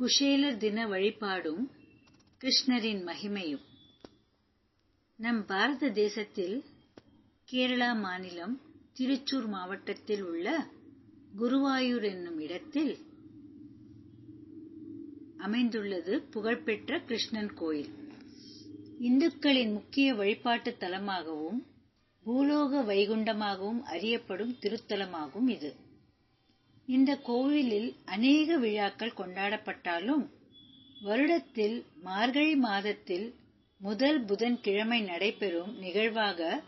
குஷேலர் தின வழிபாடும் கிருஷ்ணரின் மகிமையும். நம் பாரத தேசத்தில் கேரளா மாநிலம் திருச்சூர் மாவட்டத்தில் உள்ள குருவாயூர் என்னும் இடத்தில் அமைந்துள்ளது புகழ்பெற்ற கிருஷ்ணன் கோயில். இந்துக்களின் முக்கிய வழிபாட்டு தலமாகவும் பூலோக வைகுண்டமாகவும் அறியப்படும் திருத்தலமாகும் இது. இந்த கோவிலில் அநேக விழாக்கள் கொண்டாடப்பட்டாலும் வருடத்தில் மார்கழி மாதத்தில் முதல் புதன்கிழமை நடைபெறும் நிகழ்வாக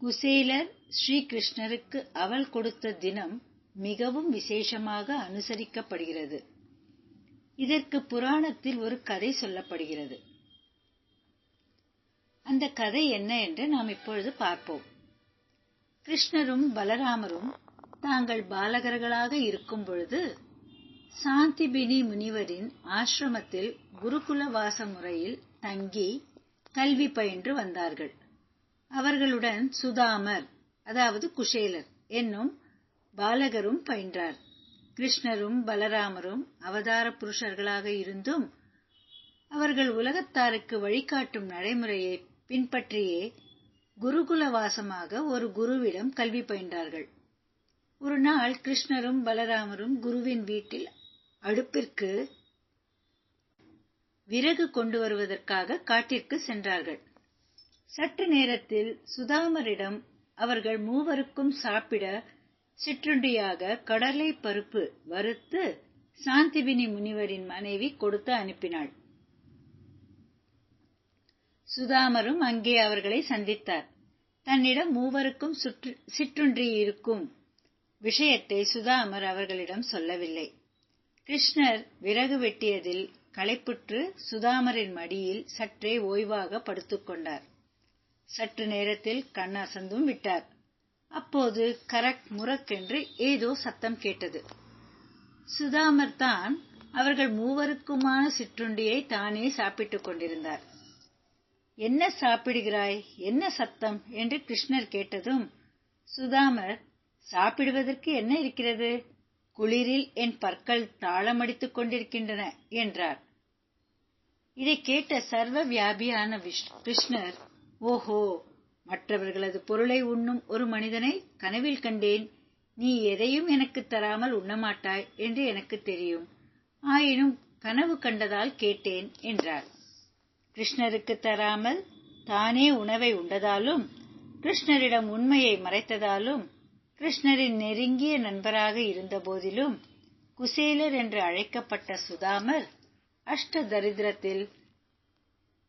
குசேலர் ஸ்ரீகிருஷ்ணருக்கு அவள் கொடுத்த தினம் மிகவும் விசேஷமாக அனுசரிக்கப்படுகிறது. இதற்கு புராணத்தில் ஒரு கதை சொல்லப்படுகிறது. அந்த கதை என்ன என்று நாம் இப்பொழுது பார்ப்போம். கிருஷ்ணரும் பலராமரும் தாங்கள் பாலகர்களாக இருக்கும் பொழுது சாந்திபினி முனிவரின் ஆசிரமத்தில் குருகுல வாச முறையில் தங்கி கல்வி பயின்று வந்தார்கள். அவர்களுடன் சுதாமர் அதாவது குஷேலர் என்னும் பாலகரும் பயின்றார். கிருஷ்ணரும் பலராமரும் அவதார புருஷர்களாக இருந்தும் அவர்கள் உலகத்தாருக்கு வழிகாட்டும் நடைமுறையை பின்பற்றியே குருகுல வாசமாக ஒரு குருவிடம் கல்வி பயின்றார்கள். ஒரு நாள் கிருஷ்ணரும் பலராமரும் குருவின் வீட்டில் அடுப்பிற்கு விறகு கொண்டு வருவதற்காக காட்டிற்கு சென்றார்கள். சற்று நேரத்தில் சுதாமரிடம் அவர்கள் மூவருக்கும் சாப்பிட சிற்றுண்டியாக கடலை பருப்பு வறுத்து சாந்திபினி முனிவரின் மனைவி கொடுத்து அனுப்பினாள். சுதாமரும் அங்கே அவர்களை சந்தித்தார். தன்னிடம் மூவருக்கும் சிற்றுண்டி இருக்கும் விஷயத்தை சுதாமர் அவர்களிடம் சொல்லவில்லை. கிருஷ்ணர் விறகு வெட்டியதில் களைப்புற்று சுதாமரின் மடியில் சற்றே ஓய்வாக படுத்துக்கொண்டார் சற்று நேரத்தில் கண் அசந்தும் விட்டார். அப்போது கரக் முரக்கென்று ஏதோ சத்தம் கேட்டது. சுதாமர் தான் அவர்கள் மூவருக்குமான சிற்றுண்டியை தானே சாப்பிட்டுக் கொண்டிருந்தார். என்ன சாப்பிடுகிறாய்? என்ன சத்தம்? என்று கிருஷ்ணர் கேட்டதும் சுதாமர் சாப்பிடுவதற்கு என்ன இருக்கிறது? குளிரில் என் பற்கள் தாளமடித்துக் கொண்டிருக்கின்றன என்றார். இதை கேட்ட சர்வ வியாபியான கிருஷ்ணர் ஓஹோ மற்றவர்களது பொருளை உண்ணும் ஒரு மனிதனை கனவில் கண்டேன். நீ எதையும் எனக்கு தராமல் உண்ணமாட்டாய் என்று எனக்கு தெரியும். ஆயினும் கனவு கண்டதால் கேட்டேன் என்றார். கிருஷ்ணருக்கு தராமல் தானே உணவை உண்டதாலும் கிருஷ்ணரிடம் உண்மையை மறைத்ததாலும் கிருஷ்ணரின் நெருங்கிய நண்பராக இருந்த போதிலும் குசேலர் என்று அழைக்கப்பட்ட சுதாமர் அஷ்ட தரித்திரத்தில்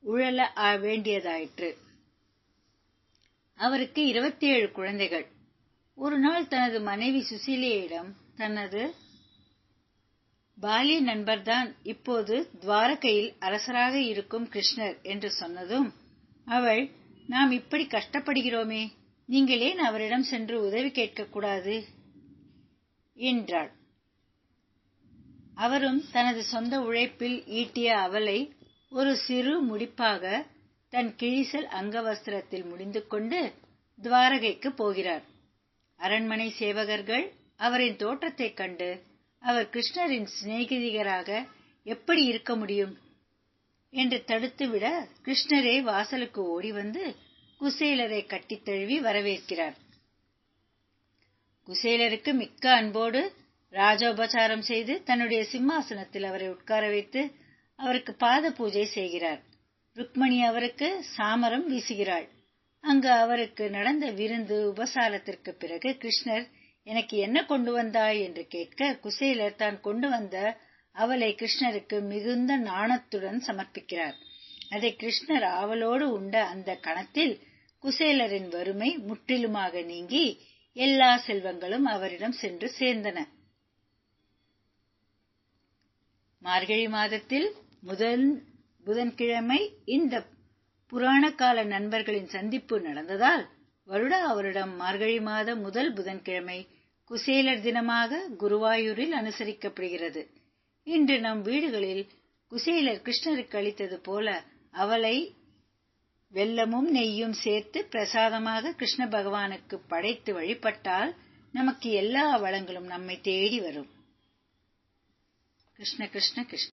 உழல வேண்டியதாயிற்று. அவருக்கு இருபத்தி ஏழு குழந்தைகள். ஒரு நாள் தனது மனைவி சுசீலையிடம் தனது பாலிய நண்பர்தான் இப்போது துவாரகையில் அரசராக இருக்கும் கிருஷ்ணர் என்று சொன்னதும் அவள் நாம் இப்படி கஷ்டப்படுகிறோமே நீங்கள் ஏன் அவரிடம் சென்று உதவி கேட்கக்கூடாது என்றாள். அவரும் தனது சொந்த உழைப்பில் ஈட்டிய அவளை ஒரு சிறு முடிப்பாக தன் கிழிசல் அங்கவஸ்திரத்தில் முடிந்து கொண்டு துவாரகைக்கு போகிறார். அரண்மனை சேவகர்கள் அவரின் தோற்றத்தைக் கண்டு அவர் கிருஷ்ணரின் சிநேகிதிகராக எப்படி இருக்க முடியும்? என்று தடுத்துவிட கிருஷ்ணரே வாசலுக்கு ஓடி வந்து குசேலரை கட்டித் தழுவி வரவேற்கிறார். குசேலருக்கு மிக்க அன்போடு ராஜோபசாரம் செய்து தன்னுடைய சிம்மாசனத்தில் அவரை உட்கார வைத்து அவருக்கு பாத பூஜை செய்கிறார். ருக்மணி அவருக்கு சாமரம் வீசுகிறாள். அங்கு அவருக்கு நடந்த விருந்து உபசாரத்திற்கு பிறகு கிருஷ்ணர் எனக்கு என்ன கொண்டு வந்தாய்? என்று கேட்க குசேலர் தான் கொண்டு வந்த அவளை கிருஷ்ணருக்கு மிகுந்த நாணத்துடன் சமர்ப்பிக்கிறார். அதை கிருஷ்ணர் ஆவலோடு உண்ட அந்த கணத்தில் குசேலரின் வறுமை முற்றிலுமாக நீங்கி எல்லா செல்வங்களும் அவரிடம் சென்று சேர்ந்தன. மார்கழி மாதத்தில் முதன் புதன்கிழமை இந்த புராண கால நண்பர்களின் சந்திப்பு நடந்ததால் வருடா வருடம் மார்கழி மாத முதல் புதன்கிழமை குசேலர் தினமாக குருவாயூரில் அனுசரிக்கப்படுகிறது. இன்று நம் வீடுகளில் குசேலர் கிருஷ்ணருக்கு அளித்தது போல அவளை வெல்லமும் நெய்யும் சேர்த்து பிரசாதமாக கிருஷ்ண பகவானுக்கு படைத்து வழிபட்டால் நமக்கு எல்லா வளங்களும் நம்மை தேடி வரும். கிருஷ்ண கிருஷ்ண கிருஷ்ண.